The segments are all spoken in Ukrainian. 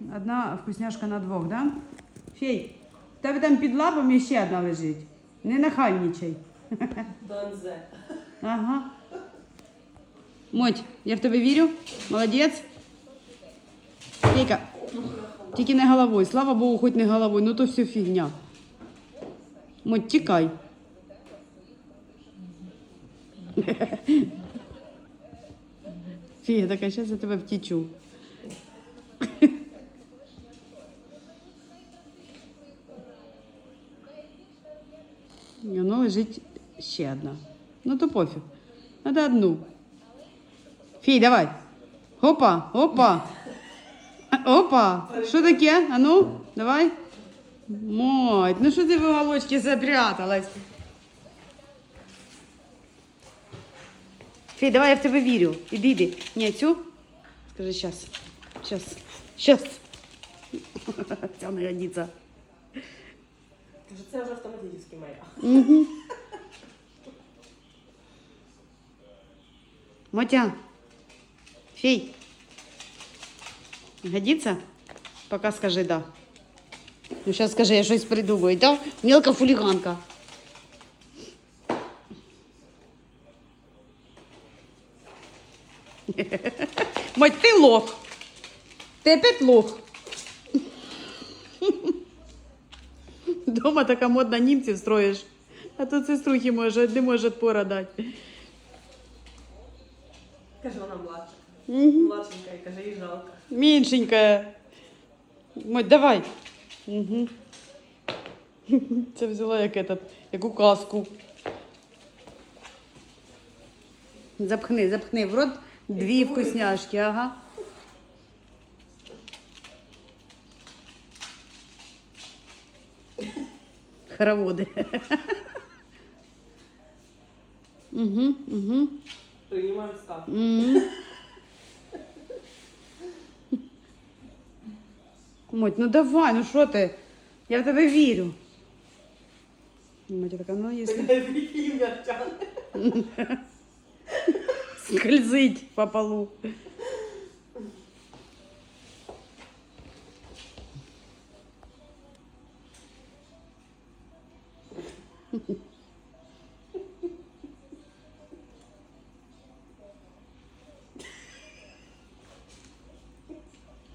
Одна вкусняшка на двох, да? Фей, в тебе там під лапами ще одна лежить. Не нахальничай. Донзе. Ага. Моть, я в тебе вірю. Молодець. Фейка, тільки не головою. Слава Богу, хоч не головою, ну то все фігня. Моть, тікай. Фіга, така зараз я тебе втічу. воно лежить ще одна. Ну то пофіг. Надо одну. Фій, давай. Опа, опа. А, Опа. Що таке? А ну, давай. Моть, ну що ти в уголочки запряталась? Фій, давай я в тебе вірю. Іди, іди. Ні, цю. Скажи щас. Щас. Щас. Ця не годиться. Це вже автоматично моя. Мотя. Фей. Годится? Пока скажи да. Ну, сейчас скажи, я щось придумаю, да? Мелка хулиганка. Мать, ти лох. Ти опять лох. Дома така модна німців строїш. А то сеструхи може, не може пора дати. Каже, вона младша. Младшенька, і каже, їй жалко. Меньшенькая. Мать, давай. Угу. Це взяла як этот, як указку. Запхни, запхни в рот дві вкусняшки, ага. Хороводи. Угу, угу. Приймаю став. Мгм. Моть, ну давай, ну що ти? Я в тебе вірю. Мотя така, ну якщо скользить по полу.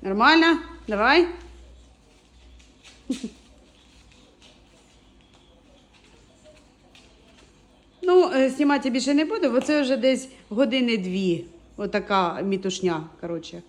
Нормально? Давай. Ну, е, знімати більше не буду, бо це вже десь години дві. Отака мітушня, коротше.